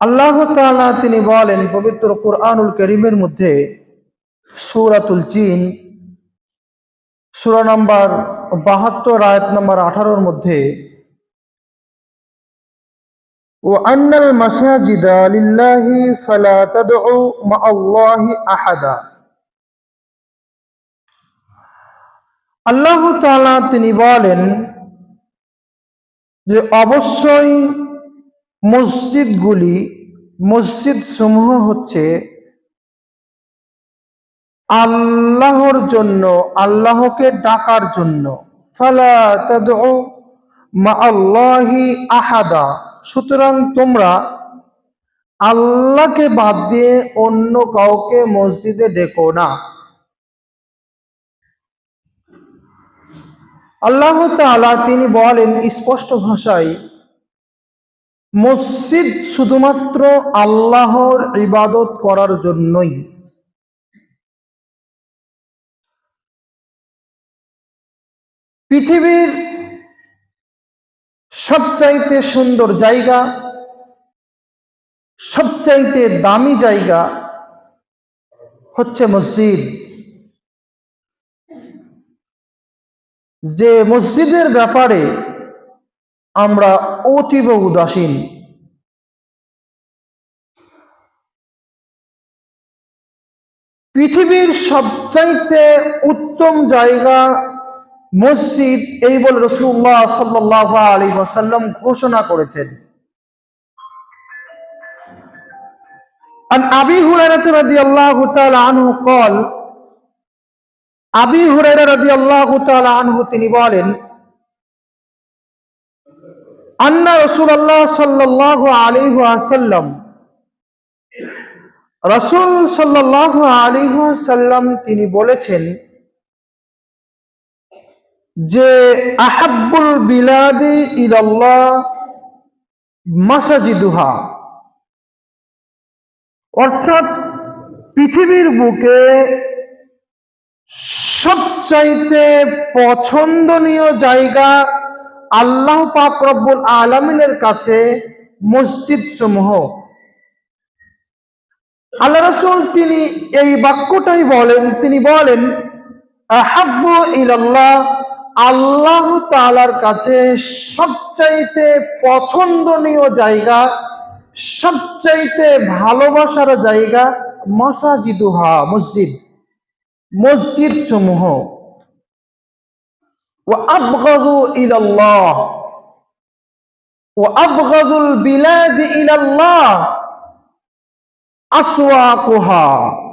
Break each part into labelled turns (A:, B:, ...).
A: আল্লাহ তালা তিনি বলেন পবিত্র কোরআনুল করিমের মধ্যে সৌরাতুল চীন সুরা নম্বর বাহাত্তর, আয়াত নম্বর আঠারোর মধ্যে ও আন্নাল মাসাজিদা লিল্লাহি ফালা তাদউ মা আল্লাহি আহাদা। আল্লাহ তাআলা তিনি বলেন যে, অবশ্যই মসজিদগুলি মসজিদ সমূহ হচ্ছে আল্লাহর জন্য, আল্লাহকে ডাকার জন্য। আল্লাহি আহাদা। সুতরাং তোমরা আল্লাহকে বাদ দিয়ে অন্য কাউকে মসজিদে ডেকো না। আল্লাহ তাআলা তিনি বলেন স্পষ্ট ভাষায় মসজিদ শুধুমাত্র আল্লাহর ইবাদত করার জন্যই। পৃথিবীর সবচাইতে সুন্দর জায়গা, সবচাইতে দামি জায়গা হচ্ছে মসজিদ। যে মসজিদের ব্যাপারে আমরা অতীব উদাসীন পৃথিবীর সবচাইতে উত্তম জায়গা মসজিদ এই বলে রসুল্লাহ সাল্লাহ আলী ওয়াসাল্লাম ঘোষণা করেছেন عن أبي هريرة رضي الله تعالى عنه قال আবি হুরাইরা রাদিয়াল্লাহু তাআলা আনহু তিনি বলেন আন্না রাসূলুল্লাহ সাল্লাল্লাহু আলাইহি ওয়াসাল্লাম, রাসূল সাল্লাল্লাহু আলাইহি ওয়াসাল্লাম তিনি বলেছেন যে, আহাব্বুল বিলাদি ইলাল্লাহ মাসাজিদুহা। অর্থাৎ পৃথিবীর বুকে সবচাইতে পছন্দনীয় জায়গা আল্লাহ পাক রব্বুল আলমিনের কাছে মসজিদ সমূহ আল্লাহ রসুল তিনি এই বাক্যটাই বলেন, তিনি বলেন আল্লাহ তালার কাছে সবচাইতে পছন্দনীয় জায়গা, সবচাইতে ভালোবাসার জায়গা মাসাজিদুহা, মসজিদ। মসজিদ সমূহ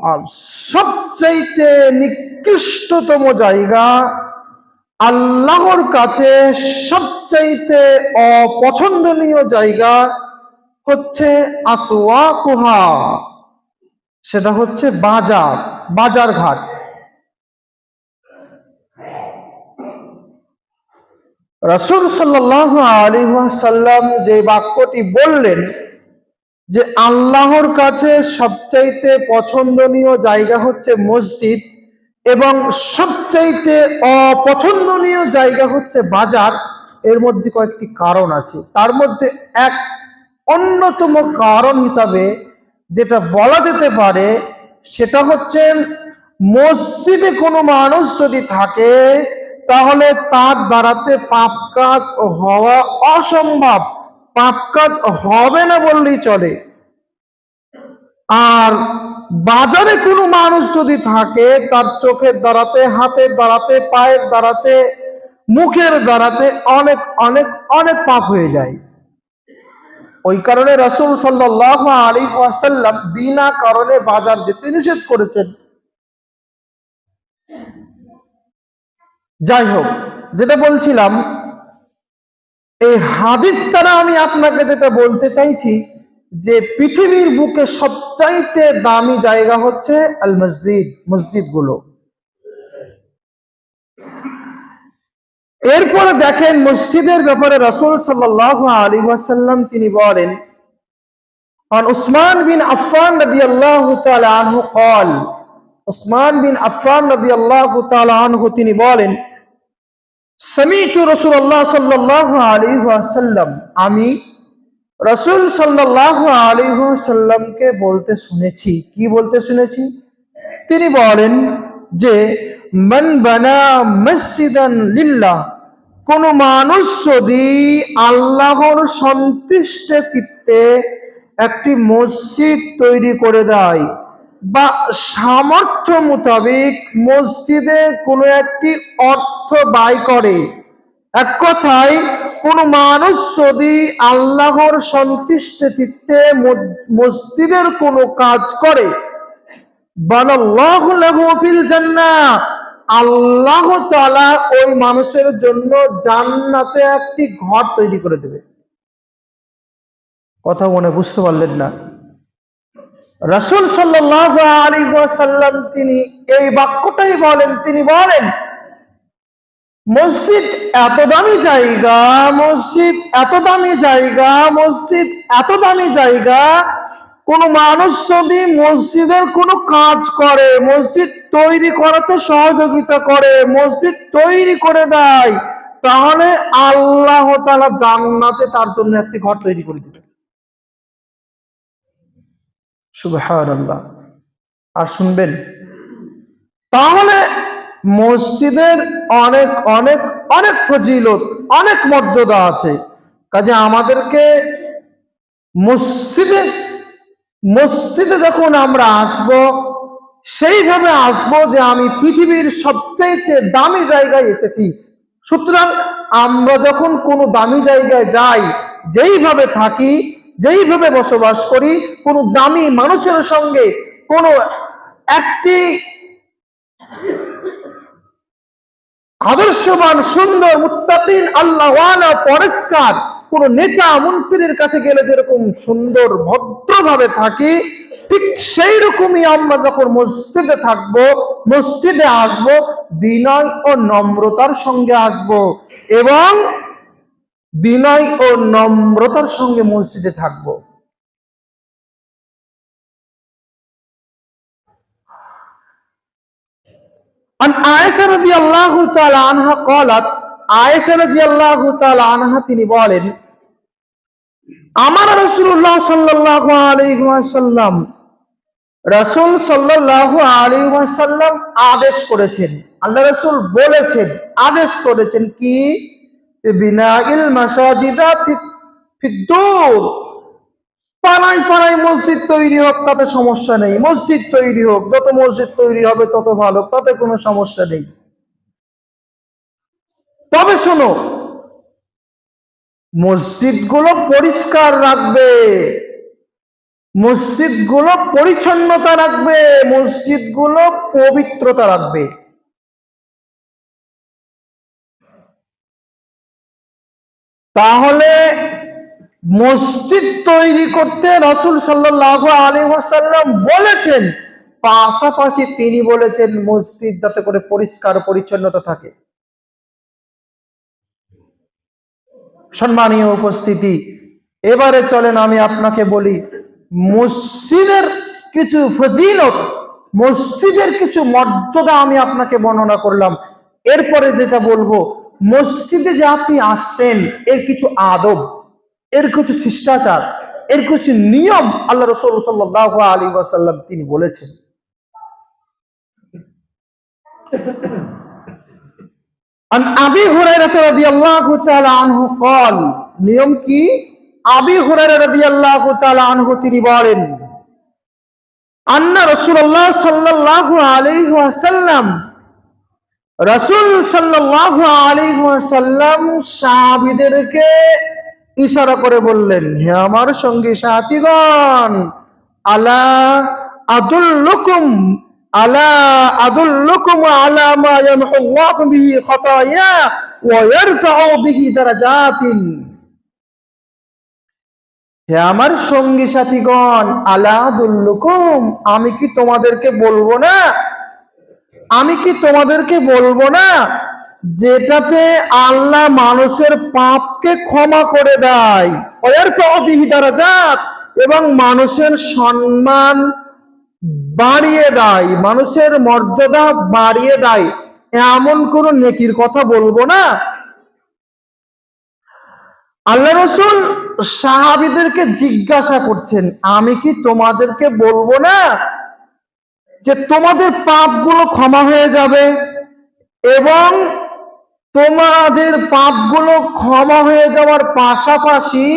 A: আর সবচাইতে নিকৃষ্টতম জায়গা আল্লাহর কাছে সবচাইতে অপছন্দনীয় জায়গা হচ্ছে আসওয়াকুহা। সেটা হচ্ছে বাজার বাজার ঘাট রসুল সাল্লাহ আলী সাল্লাম যে বাক্যটি বললেন যে আল্লাহর কাছে সবচাইতে পছন্দনীয় জায়গা হচ্ছে মসজিদ এবং সবচাইতে অপছন্দনীয় জায়গা হচ্ছে বাজার, এর মধ্যে কয়েকটি কারণ আছে। তার মধ্যে এক অন্যতম কারণ হিসাবে যেটা বলা যেতে পারে, সেটা হচ্ছে মসজিদে কোনো মানুষ যদি থাকে তাহলে তার দ্বারাতে পাপ কাজ হওয়া অসম্ভব। পাপ কাজ হবে না বললেই চলে। আর বাজারে কোনো মানুষ যদি থাকে, তার চোখের দ্বারাতে, হাতের দ্বারাতে, পায়ের দ্বারাতে, মুখের দ্বারাতে অনেক অনেক অনেক পাপ হয়ে যায়। ওই কারণে রসুল সাল্লাহ আলী ওয়াসাল্লাম বিনা কারণে বাজার যেতে নিষেধ করেছেন। যাই হোক যেটা বলছিলাম এই হাদিস দ্বারা আমি আপনাকে যেটা বলতে চাইছি যে পৃথিবীর বুকে সবচাইতে দামি জায়গা হচ্ছে আল মসজিদ মসজিদ গুলো এরপরে দেখেন মসজিদের ব্যাপারে রসুল সাল্লাহ আলী ওয়াসাল্লাম তিনি বলেন عن عثمان بن عفان رضي الله تعالى عنه قال উসমান বিন আফান নদী আল্লাহ তালহ তিনি বলেন সামিটু রসুল আল্লাহ সাল্লাহ আলী সাল্লাম আমি রসুল সাল্লাহ আলী সাল্লামকে বলতে শুনেছি। কি বলতে শুনেছি? তিনি বলেন যে, মন বানা মসজিদান লিল্লাহ। কোন মানুষ যদি আল্লাহর সন্তুষ্ট চিত্তে একটি মসজিদ তৈরি করে দেয় বা সামর্থ্য মোতাবেক মসজিদে কোনো একটি অর্থ ব্যয় করে। এক কথায়, কোন মানুষ যদি আল্লাহর সন্তুষ্ট চিত্তে মসজিদের কোনো কাজ করে আল্লাহ তালা ওই মানুষের জন্য জান্নাতে একটি ঘর তৈরি করে দেবে। কথা মনে বুঝতে পারলেন না। রাসূল ওয়াসাল্লাম তিনি এই বাক্যটাই বলেন, তিনি বলেন, মসজিদ এত দামি জায়গা, মসজিদ এত দামি জায়গা, মসজিদ এত দামি জায়গা, কোন মানুষ যদি মসজিদের কোনো কাজ করে, মসজিদ তৈরি করাতে সহযোগিতা করে, মসজিদ তৈরি করে দেয়, তাহলে আল্লাহ তাআলা জান্নাতে তার জন্য একটি ঘর তৈরি করে দিবে সুবহানাল্লাহ। আর শুনবেন, তাহলে মসজিদের অনেক অনেক অনেক ফজিলত, অনেক মর্যাদা আছে। কাজে আমাদেরকে মসজিদে মসজিদে যখন আমরা আসব, সেইভাবে আসব যে আমি পৃথিবীর সবচাইতে দামি জায়গায় এসেছি। সুতরাং আমরা যখন কোনো দামি জায়গায় যাই, যেইভাবে থাকি যেইভাবে বসবাস করি, কোনো দামি মানুষের সঙ্গে কোনো একটি আদর্শবান, সুন্দর, মুত্তাকিন, আল্লাহওয়ালা, পরিষ্কার কোন নেতা মন্ত্রীর কাছে গেলে যেরকম সুন্দর, ভদ্রভাবে থাকি, ঠিক সেই রকমই আমরা যখন মসজিদে থাকব, মসজিদে আসব, বিনয় ও নম্রতার সঙ্গে আসব এবং বিনয় ও নম্রতার সঙ্গে মসজিদে থাকবো عن عائشة رضي الله تعالى عنها قالت عائشة رضي الله تعالى عنها তিনি বলেন আমার রাসূলুল্লাহ সাল্লাল্লাহু আলাইহি ওয়াসাল্লাম রাসূল সাল্লাল্লাহু আলাইহি ওয়াসাল্লাম আদেশ করেছেন আল্লাহ রাসূল বলেছেন আদেশ করেছেন কি বিনাইল মাসাজিদা ফিদ্দুর। পাড়ায় পাড়ায় মসজিদ তৈরি হোক, তাতে সমস্যা নেই। মসজিদ তৈরি হোক, যত মসজিদ তৈরি হবে, তত ভালো, তাতে কোনো সমস্যা নেই। তবে শোনো, মসজিদগুলো পরিষ্কার রাখবে, মসজিদগুলো পরিচ্ছন্নতা রাখবে, মসজিদগুলো পবিত্রতা রাখবে। তাহলে মসজিদ তৈরি করতে রসুল সাল্লাহ আলী ওয়াসাল্লাম বলেছেন, পাশাপাশি তিনি বলেছেন মসজিদ যাতে করে পরিষ্কার পরিচ্ছন্নতা থাকে। সম্মানীয় উপস্থিতি, এবারে চলেন আমি আপনাকে বলি, মসজিদের কিছু ফজিলত, মসজিদের কিছু মর্যাদা আমি আপনাকে বর্ণনা করলাম। এরপরে যেটা বলব মসজিদে যে আপনি আসছেন এর কিছু আদব এর কিছু শিষ্টাচার এর কিছু নিয়ম আল্লাহ রসুল সাল্লাহ আলী ওয়াসাল্লাম তিনি বলেছেন عن ابي هريره رضي الله تعالى عنه قال নিয়ম কি আবি হুরায়রা রাদিয়াল্লাহু তাআলা আনহু তিনি বলেন আন্না রাসূলুল্লাহ সাল্লাল্লাহু আলাইহি ওয়াসাল্লাম রাসূল সাল্লাল্লাহু আলাইহি ওয়াসাল্লাম সাহাবীদেরকে ইশারা করে বললেন, হে আমার সঙ্গী সাথীগণ আলা আলা আদুল্লুকুম আলা মা ইয়ামহুল্লাহু বিহি খাতায়া ওয়া ইয়ারফাউ বিহি দারাজাতিন। হে আমার সঙ্গী সাথীগণ আলা আদুল্লুকুম, আমি কি তোমাদেরকে বলব না আমি কি তোমাদেরকে বলব না? যেটাতে আল্লাহ মানুষের পাপকে ক্ষমা করে দেয়। এবং মানুষের সম্মান বাড়িয়ে দেয়, মানুষের মর্যাদা বাড়িয়ে দেয়। এমন কোন নেকির কথা বলব না। আল্লাহ রসুল সাহাবিদেরকে জিজ্ঞাসা করছেন, আমি কি তোমাদেরকে বলব না যে তোমাদের পাপগুলো ক্ষমা হয়ে যাবে এবং তোমাদের পাপগুলো ক্ষমা হয়ে যাওয়ার পাশাপাশি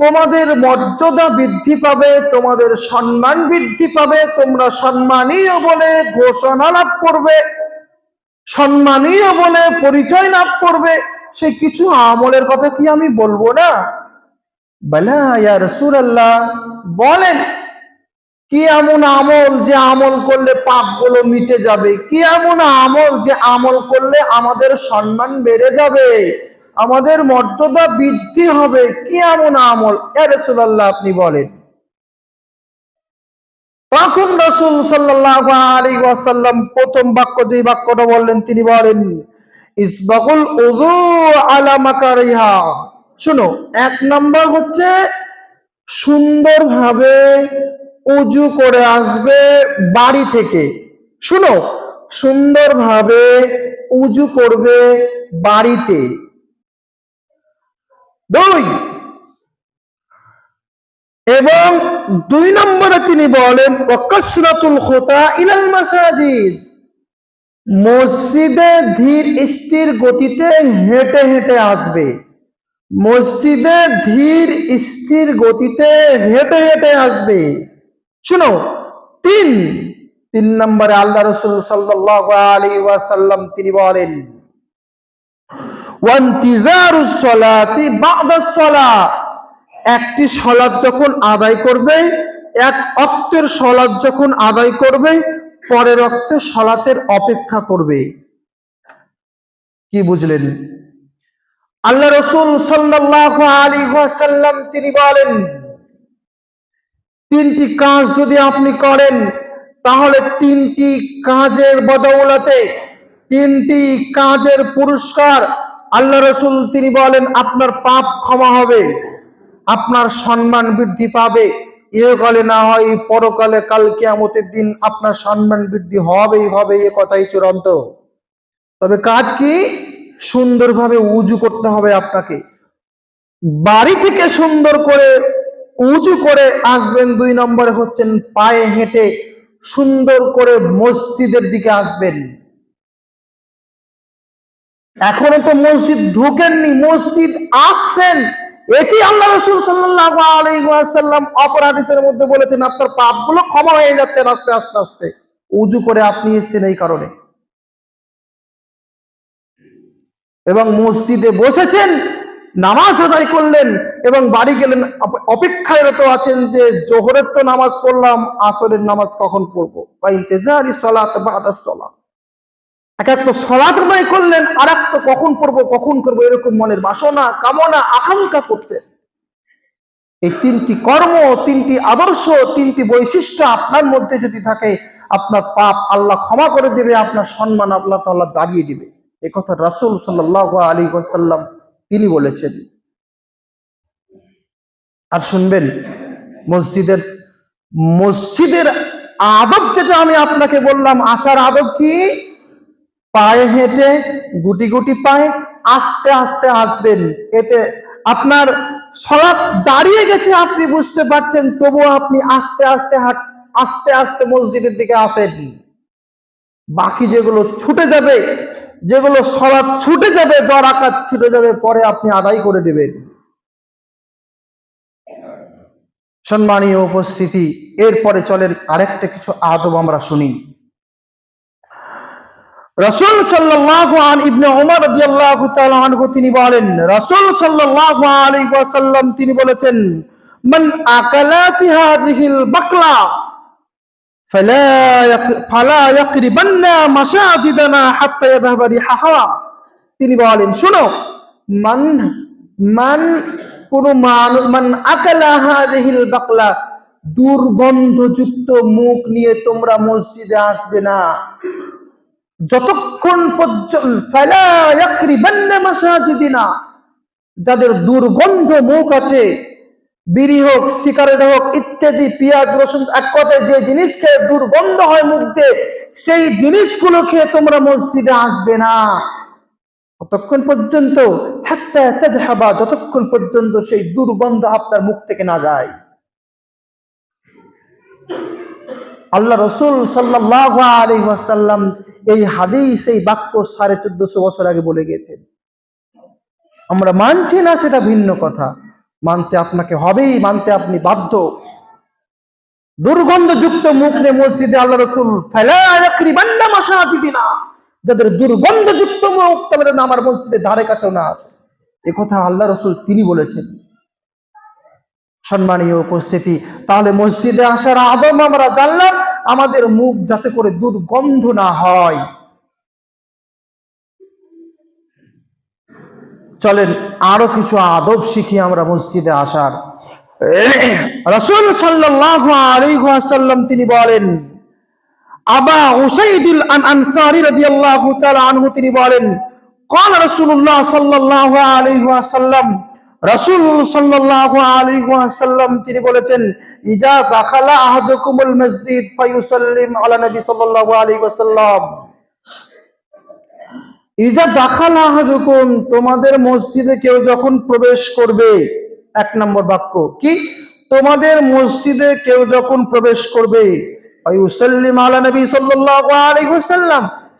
A: তোমাদের মর্যাদা বৃদ্ধি পাবে, তোমাদের সম্মান বৃদ্ধি পাবে, তোমরা সম্মানীয় বলে ঘোষণা লাভ করবে, সম্মানীয় বলে পরিচয় লাভ করবে। সে কিছু আমলের কথা কি আমি বলব না? বলা ইয়া রাসূলুল্লাহ, বলেন। কি এমন আমল যে আমল করলে পাপগুলো মিটে যাবে? কি এমন আমল যে আমল করলে আমাদের সম্মান বেড়ে যাবে? আমাদের মর্যাদা বৃদ্ধি হবে? কি এমন আমল? এ রাসূলুল্লাহ আপনি বলেন। তখন রসুল সাল্লাল্লাহু আলাইহি ওয়াসাল্লাম প্রথম বাক্য যে বাক্যটা বললেন, তিনি বলেন ইসবাকুল উযু আলা মাকারিহা। শুনো, এক নাম্বার হচ্ছে সুন্দরভাবে উজু করে আসবে বাড়ি থেকে। শুনো, সুন্দরভাবে উজু করবে বাড়িতে। দুই। এবং দুই নম্বরে তিনি বলেন, ওয়াকাসরাতুল খুতা ইলাল মাসাজিদ। মসজিদে ধীর স্থির গতিতে হেঁটে হেঁটে আসবে। মসজিদে ধীর স্থির গতিতে হেঁটে হেঁটে আসবে। শুনো, তিন তিন নম্বরে আল্লাহ রসুল সাল্লাল্লাহু আলাইহি ওয়াসাল্লাম তিনি বলেন একটি সলাদ যখন আদায় করবে, এক অক্তের সলাদ যখন আদায় করবে, পরের অক্তে সলাতের অপেক্ষা করবে। কি বুঝলেন? আল্লাহ রসুল সাল্লাল্লাহু আলাইহি ওয়াসাল্লাম তিনি বলেন তিনটি কাজ যদি আপনি করেন, তাহলে তিনটি কাজের বদৌলতে তিনটি কাজের পুরস্কার আল্লাহ রসুল তিনি বলেন, আপনার পাপ ক্ষমা হবে, আপনার সম্মান বৃদ্ধি পাবে। ইহকালে না হয় পরকালে কাল কিয়ামতের দিন আপনার সম্মান বৃদ্ধি হবেই, হবে এ কথাই চূড়ান্ত। তবে কাজ কি? সুন্দরভাবে উজু করতে হবে আপনাকে। বাড়ি থেকে সুন্দর করে উঁচু করে আসবেন দুই নম্বরে হচ্ছেন পায়ে হেঁটে সুন্দর করে মসজিদের দিকে আসবেন। এখনও তো মসজিদ ঢুকেননি, মসজিদ আসছেন। এটি আল্লাহ রসুল আলাইহি ওয়াসাল্লাম মধ্যে বলেছেন, আপনার পাপগুলো ক্ষমা হয়ে যাচ্ছে আস্তে আস্তে আস্তে। উজু করে আপনি এসেছেন এই কারণে। এবং মসজিদে বসেছেন নামাজ আদায় করলেন এবং বাড়ি গেলেন। অপ- অপেক্ষায় রত আছেন যে জোহরের তো নামাজ পড়লাম, আসরের নামাজ কখন পড়ব? বা ইন্তেজারি সলাত বাদাস সলাত এক এক তো সলাত আদায় করলেন আর এক তো কখন পড়ব, কখন করব, এরকম মনের বাসনা, কামনা, আকাঙ্ক্ষা করতেন। এই তিনটি কর্ম, তিনটি আদর্শ, তিনটি বৈশিষ্ট্য আপনার মধ্যে যদি থাকে, আপনার পাপ আল্লাহ ক্ষমা করে দিবে, আপনার সম্মান আল্লাহ তাল্লাহ দাঁড়িয়ে দিবে। এ কথা রাসুল সাল্লাহ আলী সাল্লাম তিনি বলেছেন, আর শুনবেন, মসজিদের মসজিদের আদব যেটা আমি আপনাকে বললাম, আসার আদব কি? পায়ে হেঁটে, গুটি গুটি পায়ে আস্তে আস্তে আসবেন এতে আপনার সলাপ দাঁড়িয়ে গেছে, আপনি বুঝতে পারছেন, তবুও আপনি আস্তে আস্তে আস্তে আস্তে মসজিদের দিকে আসেন। বাকি যেগুলো ছুটে যাবে যেগুলো সলাপ ছুটে যাবে জ্বর আকার ছুটে যাবে, পরে আপনি আদায় করে দেবেন। সম্মানীয় উপস্থিতি, এরপরে চলেন আরেকটা কিছু আদব আমরা শুনি। রাসূল সাল্লাল্লাহু আন, ইবনে ওমর রাদিয়াল্লাহু আনহু তিনি বলেন, রাসূল সাল্লাল্লাহু আলাইহি তিনি বলেছেন, মান আকালা বাকলা তিনি বলেন, শুনো, মান মান মান বাকলা, দুর্গন্ধযুক্ত মুখ নিয়ে তোমরা মসজিদে আসবে না। যতক্ষণ পর্যন্ত যাদের দুর্গন্ধ মুখ আছে বিড়ি হোক সিগারেট হোক, ইত্যাদি, পেঁয়াজ, রসুন, এক কথায় যে জিনিস খেয়ে দুর্গন্ধ হয় মুখ সেই জিনিসগুলো খেয়ে তোমরা মসজিদে আসবে না। ততক্ষণ পর্যন্ত, হাত্তা তাজহাবা, যতক্ষণ পর্যন্ত সেই দুর্গন্ধ আপনার মুখ থেকে না যায়। আল্লাহ রসুল সাল্লাহ আলী ওয়াসাল্লাম এই হাদিস, এই বাক্য সাড়ে চোদ্দশো বছর আগে বলে গেছেন। আমরা মানছি না সেটা ভিন্ন কথা। মানতে আপনাকে হবেই, মানতে আপনি বাধ্য। দুর্গন্ধযুক্ত মুখ নিয়ে মসজিদে আল্লাহ রসুল ফেলাবান্না মাসাজিদিনা যাদের দুর্গন্ধযুক্ত মুখ, তাদের আমার মসজিদে ধারে কাছেও না আসে। কথা আল্লাহ রসুল তিনি বলেছেন। সম্মানীয় উপস্থিতি, তাহলে মসজিদে আসার আদম আমরা জানলাম, আমাদের মুখ যাতে করে দুর্গন্ধ না হয়। চলেন আরো কিছু আদব শিখি আমরা মসজিদে আসার রসুল সাল্লাল্লাহু আলাইহি ওয়াসাল্লাম তিনি বলেন আবা উসাইদুল আন আনসারী রাদিয়াল্লাহু তাআলা আনহু তিনি বলেন قال رسول الله صلى الله عليه وسلم রাসূল সাল্লাল্লাহু আলাইহি ওয়াসাল্লাম তিনি বলেছেন ইজা দাখালা আহাদুকুমুল মসজিদ ফায়ুসাল্লিম আলা নবী সাল্লাল্লাহু আলাইহি ওয়াসাল্লাম ইজা দাখালা আহাদুকুম, তোমাদের মসজিদে কেউ যখন প্রবেশ করবে, এক নম্বর বাক্য কি? তোমাদের মসজিদে কেউ যখন প্রবেশ করবে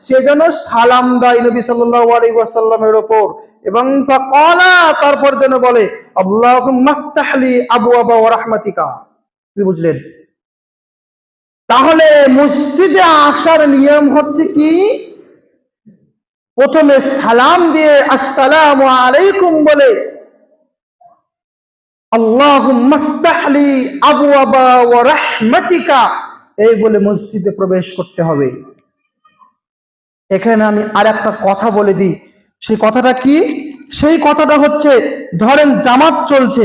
A: সে যেন সালাম নবী ওয়াসাল্লামের উপর এবং তারপর যেন বলে আবওয়াবা ওয়া রাহমাতিকা। কি বুঝলেন? তাহলে মসজিদে আসার নিয়ম হচ্ছে কি? প্রথমে সালাম দিয়ে আসসালাম আলাইকুম বলে এই বলে মসজিদে প্রবেশ করতে হবে। এখানে আমি আর একটা কথা বলে দিই। সেই কথাটা কি? সেই কথাটা হচ্ছে, ধরেন জামাত চলছে,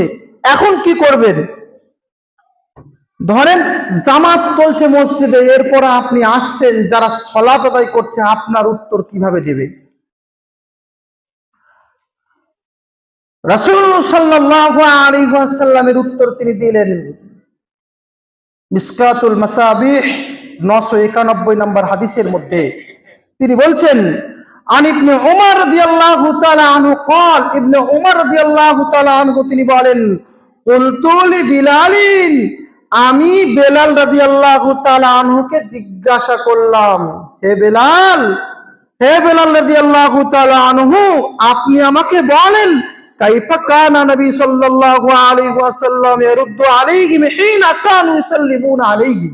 A: এখন কি করবেন? ধরেন জামাত চলছে মসজিদে, এরপর আপনি আসছেন, যারা সলাত আদায় করছে, আপনার উত্তর কীভাবে দেবে? রাসূল সাল্লাল্লাহু আলাইহি ওয়াসাল্লামের উত্তর তিনি দিলেন মিসকাতুল মাসাবিহ 991 নম্বর হাদিসের মধ্যে তিনি বলছেন আন ইবনে উমর রাদিয়াল্লাহু তাআলা আনহু قال ইবনে উমর রাদিয়াল্লাহু তাআলা আনহু তিনি বলেন কুলতু লি বিলালিন আমি বেলাল রাদিয়াল্লাহু তাআলা আনহুকে জিজ্ঞাসা করলাম হে বেলাল হে বেলাল রাদিয়াল্লাহু তাআলা আনহু আপনি আমাকে বলেন কাইফা কানা নবী সাল্লাল্লাহু আলাইহি ওয়াসাল্লাম ইয়ারুদ্দু আলাইহিম হিনা কানু ইসাল্লিমুনা আলাইহি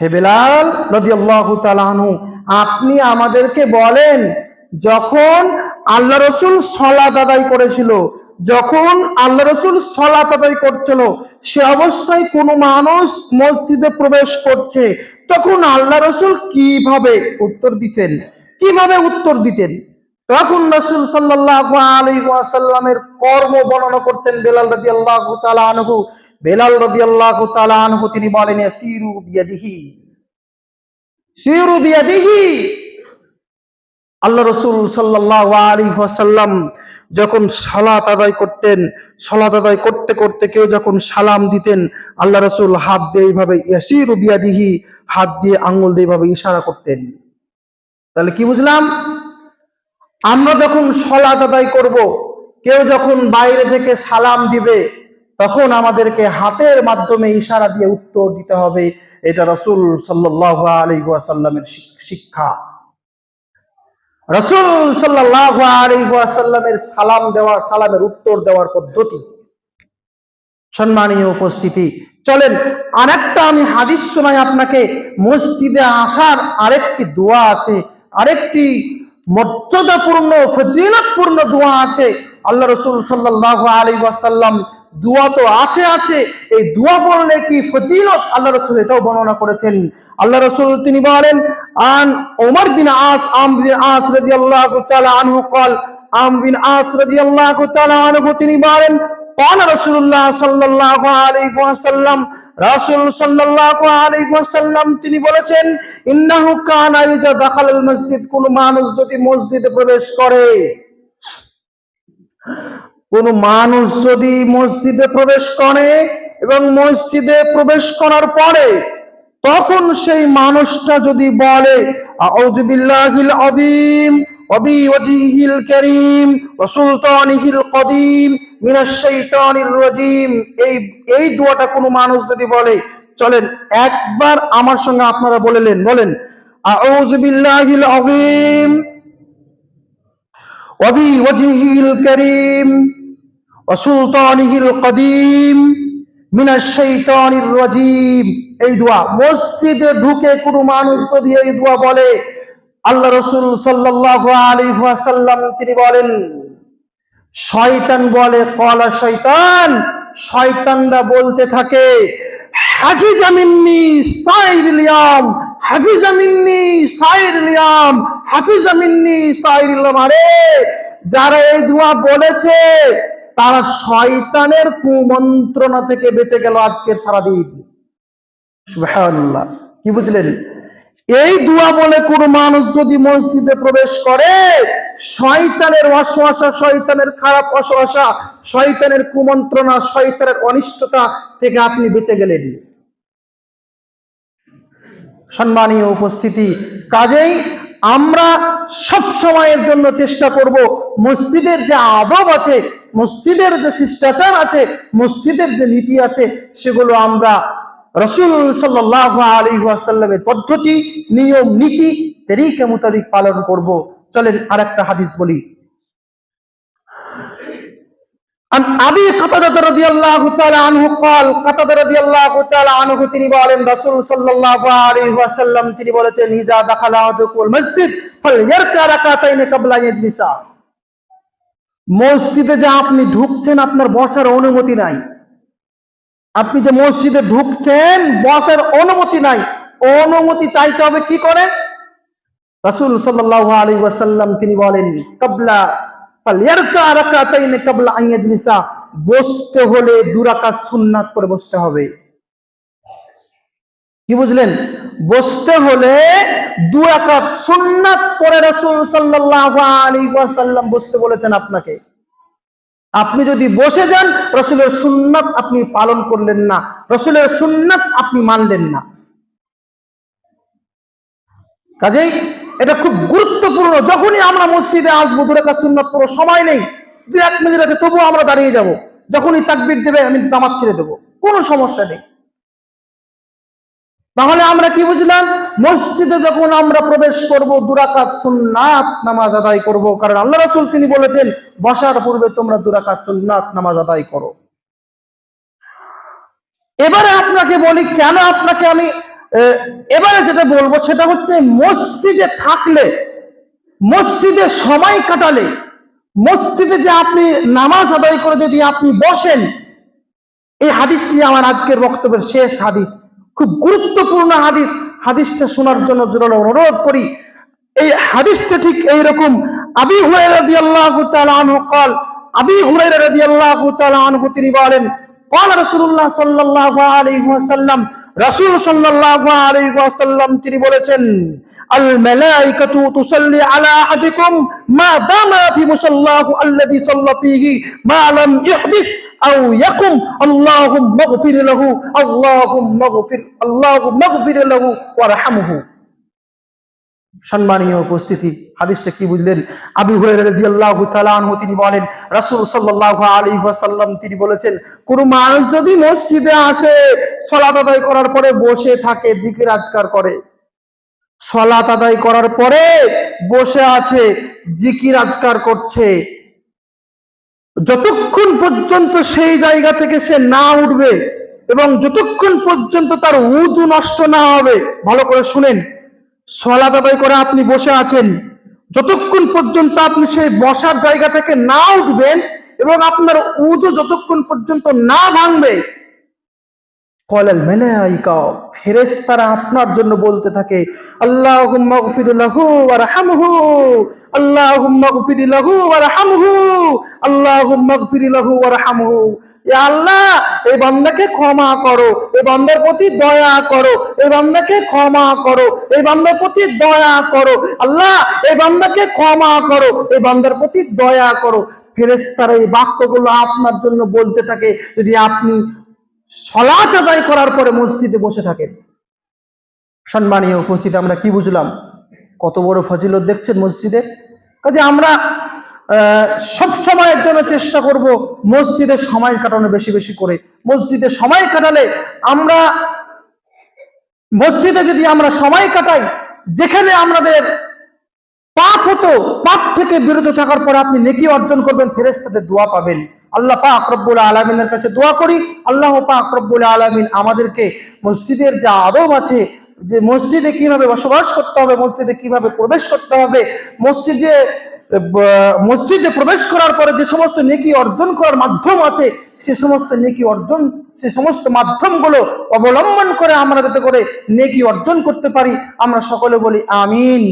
A: হে বেলাল আনহু, আপনি আমাদেরকে বলেন, যখন আল্লাহ রসুল সলাত আদায় করেছিল, যখন আল্লাহ রসুল সলাত আদায় করছিল, সে অবস্থায় কোনো মানুষ মসজিদে প্রবেশ করছে, তখন আল্লাহ রসুল কীভাবে উত্তর দিতেন? কীভাবে উত্তর দিতেন? তখন রসুল আলাইহি ওয়াসাল্লামের কর্ম বর্ণনা করতেন বেলাল রাদিয়াল্লাহু তাআলা আনহু। বেলাল তাআলা আনহু তিনি বলেন, সিরু বিয়াদিহি। সিরু বিয়াদিহি। আল্লাহ রসুল সাল্লাল্লাহু আলাইহি ওয়াসাল্লাম যখন সালাত আদায় করতেন, সালাত আদায় করতে করতে কেউ যখন সালাম দিতেন, আল্লাহ রসুল হাত দিয়ে এইভাবে ইয়াসিরু বিয়াদিহি, হাত দিয়ে আঙ্গুল দিয়ে এইভাবে ইশারা করতেন। তাহলে কি বুঝলাম? আমরা যখন সলাত আদায় করব, কেউ যখন বাইরে থেকে সালাম দিবে, তখন আমাদেরকে হাতের মাধ্যমে ইশারা দিয়ে উত্তর দিতে হবে। এটা রসুল সাল্লাহ আলী ওয়াসাল্লামের শিক্ষা। রসুল সাল্লাহ আলী ওয়াসাল্লামের সালাম দেওয়ার সালামের উত্তর দেওয়ার পদ্ধতি। সম্মানীয় উপস্থিতি, চলেন আরেকটা আমি হাদিস শোনাই আপনাকে। মসজিদে আসার আরেকটি দোয়া আছে, আরেকটি মর্যাদাপূর্ণ ফজিলতপূর্ণ দোয়া আছে আল্লাহ রসুল সাল্লাহ আলী ওয়াসাল্লাম দোয়া তো আছে আছে এই দোয়া বললে কি ফজিলত আল্লাহ রসুল এটাও বর্ণনা করেছেন আল্লাহ রসুল তিনি বলেন আন ওমর বিন আস আম বিন আস রাদিয়াল্লাহু তাআলা আনহু قال আম বিন আস রাদিয়াল্লাহু তাআলা আনহু তিনি বলেন قال رسول الله صلى الله عليه وسلم রাসূল সাল্লাল্লাহু আলাইহি ওয়াসাল্লাম তিনি বলেছেন, ইন্নাহু কানা ইজা দাখালাল মসজিদ কোন মানুষ যদি মসজিদে প্রবেশ করে, কোন মানুষ যদি মসজিদে প্রবেশ করে এবং মসজিদে প্রবেশ করার পরে তখন সেই মানুষটা যদি বলে, আউযু বিল্লাহিল আযীম ওয়াবি ওয়াজিহিল কারীম ওয়া সুলতানিহিল কদিম মিনাশ এই এই দোয়াটা কোনো মানুষ যদি বলে, চলেন একবার আমার সঙ্গে আপনারা বলেলেন বলেন, আউযু বিল্লাহিল আযীম ওয়াবি ওয়াজিহিল কারীম ওয়া সুলতানিহিল কদিম মিনাশ শাইতানির রাজীম। এই দোয়া, মসজিদে ঢুকে কোনো মানুষ যদি এই দোয়া বলে আল্লাহ রসুল ওয়াসাল্লাম, তিনি বলেন, শয়তান বলে, কলা শয়তান, শয়তানরা বলতে থাকে আরে, যারা এই দোয়া বলেছে, তারা শয়তানের কুমন্ত্রণা থেকে বেঁচে গেল আজকের সারাদিন। কি বুঝলেন? এই দোয়া বলে কোন মানুষ যদি মসজিদে প্রবেশ করে, শয়তানের অশ্বাসা শয়তানের খারাপ অশ্বাসা শয়তানের কুমন্ত্রণা, শয়তানের অনিষ্টতা থেকে আপনি বেঁচে গেলেন। সম্মানীয় উপস্থিতি, কাজেই আমরা সব সময়ের জন্য চেষ্টা করব, মসজিদের যে আদব আছে, মসজিদের যে শিষ্টাচার আছে, মসজিদের যে নীতি আছে, সেগুলো আমরা রসুল সাল্লাহ আলী ওয়াসাল্লামের পদ্ধতি নিয়ম নীতি তেরিকে মোতাবিক পালন করব চলেন আর একটা হাদিস বলি عن ابي قتاده رضي الله تعالى عنه قال قتاده رضي الله تعالى عنه তিনি বলেন রাসূল সাল্লাল্লাহু আলাইহি ওয়াসাল্লাম তিনি বলেছেন ইজা দাখালা আহাদুকুল মসজিদ ফালইয়ারকা রাকাতাইন ক্বাবলা ইয়াজলিসা মসজিদে যে আপনি ঢুকছেন আপনার বসার অনুমতি নাই আপনি যে মসজিদে ঢুকছেন, বসের অনুমতি নাই। অনুমতি চাইতে হবে কি করে? রাসূল সাল্লাল্লাহু আলাইহি ওয়াসাল্লাম তিনি বলেন ক্বাবলা আন ইয়াজলিসা। বসতে হলে দুরাকাত সুন্নাত করে বসতে হবে। কি বুঝলেন? বসতে হলে দুরাকাত সুন্নাত পরে রাসূল সাল্লাল্লাহু আলাইহি ওয়াসাল্লাম বসতে বলেছেন আপনাকে। আপনি যদি বসে যান, রসুলের সুন্নাত আপনি পালন করলেন না, রসুলের সুন্নাত আপনি মানলেন না। কাজেই এটা খুব গুরুত্বপূর্ণ, যখনই আমরা মসজিদে আসব, দূরে কাজ সুন্নাত পুরো সময় নেই দু এক মিনিট আছে, তবুও আমরা দাঁড়িয়ে যাব। যখনই তাকবির দেবে, আমি জামাত ছেড়ে দেবো। কোনো সমস্যা নেই। তাহলে আমরা কি বুঝলাম? মসজিদে যখন আমরা প্রবেশ করব, দুরাকাত সুন্নাত নামাজ আদায় করব, কারণ আল্লাহ রাসূল তিনি বলেছেন, বসার পূর্বে তোমরা দুরাকাত সুন্নাত নামাজ আদায় করো। এবারে আপনাকে বলি, কেন আপনাকে আমি এবারে যেটা বলব সেটা হচ্ছে, মসজিদে থাকলে, মসজিদে সময় কাটালে, মসজিদে যে আপনি নামাজ আদায় করে যদি আপনি বসেন, এই হাদিসটি আমার আজকের বক্তব্যের শেষ হাদিস। খুব গুরুত্বপূর্ণ হাদিস হাদিসটা শোনার জন্য জোরালো অনুরোধ করি এই হাদিসটা ঠিক এইরকম আবি হুরায়রা রাদিয়াল্লাহু তাআলা আনহু قال আবি হুরায়রা রাদিয়াল্লাহু তাআলা আনহু তিনি বলেন قال রাসূলুল্লাহ সাল্লাল্লাহু আলাইহি ওয়াসাল্লাম রাসূল সাল্লাল্লাহু আলাইহি ওয়াসাল্লাম তিনি বলেছেন আল মালাইকাতু তুসাল্লি আলা আহাদিকুম মা দামা ফি মুসাল্লাহু আল্লাযী সাল্লা ফীহি মা লাম ইহদিস ইয়াকুম আল্লাহুম্মা লাহু আল্লাহুম্মা আল্লাহুম্মা লাহু ওয়ারহামহু সম্মানীয় উপস্থিতি, হাদিসটা কি বুঝলেন? আবি তিনি বলেন, রাসূল সাল্লাল্লাহু আলাইহি ওয়াসাল্লাম তিনি বলেছেন, কোন মানুষ যদি মসজিদে আসে, সালাত আদায় করার পরে বসে থাকে জিকির আজকার করে। সালাত আদায় করার পরে বসে আছে, জিকির আজকার করছে। যতক্ষণ পর্যন্ত সেই জায়গা থেকে সে না উঠবে এবং যতক্ষণ পর্যন্ত তার উজু নষ্ট না হবে, ভালো করে শুনেন সলা আদায় করে আপনি বসে আছেন, যতক্ষণ পর্যন্ত আপনি সেই বসার জায়গা থেকে না উঠবেন এবং আপনার উজু যতক্ষণ পর্যন্ত না ভাঙবে কলাল আপনার জন্য বলতে থাকে লাহু লাহু লাহু আল্লাহ বান্দাকে ক্ষমা করো এই বান্দার প্রতি দয়া করো এই বান্দাকে ক্ষমা করো এই বান্দার প্রতি দয়া করো। আল্লাহ এই বান্দাকে ক্ষমা করো এই বান্দার প্রতি দয়া করো। ফেরেশতারা এই বাক্যগুলো আপনার জন্য বলতে থাকে, যদি আপনি সলাত আদায় করার পরে মসজিদে বসে থাকেন। সম্মানীয় উপস্থিত, আমরা কি বুঝলাম? কত বড় ফজিলত দেখছেন মসজিদে? কাজে আমরা সব সময়ের জন্য চেষ্টা করব মসজিদে সময় কাটানো বেশি বেশি করে। মসজিদে সময় কাটালে আমরা, মসজিদে যদি আমরা সময় কাটাই, যেখানে আমাদের পাপ হতো, পাপ থেকে বিরত থাকার পর আপনি নেকি অর্জন করবেন ফেরেস্তাদের দোয়া পাবেন। আল্লাহ পাক রব্বুল আলমিনের কাছে দোয়া করি। আল্লাহ পাক রব্বুল আলমিন আমাদেরকে মসজিদের যা আদব আছে, যে মসজিদে কীভাবে বসবাস করতে হবে, মসজিদে কীভাবে প্রবেশ করতে হবে, মসজিদে মসজিদে প্রবেশ করার পরে যে সমস্ত নেকি অর্জন করার মাধ্যম আছে, সে সমস্ত নেকি অর্জন, সে সমস্ত মাধ্যমগুলো অবলম্বন করে আমরা যাতে করে নেকি অর্জন করতে পারি। আমরা সকলে বলি আমিন।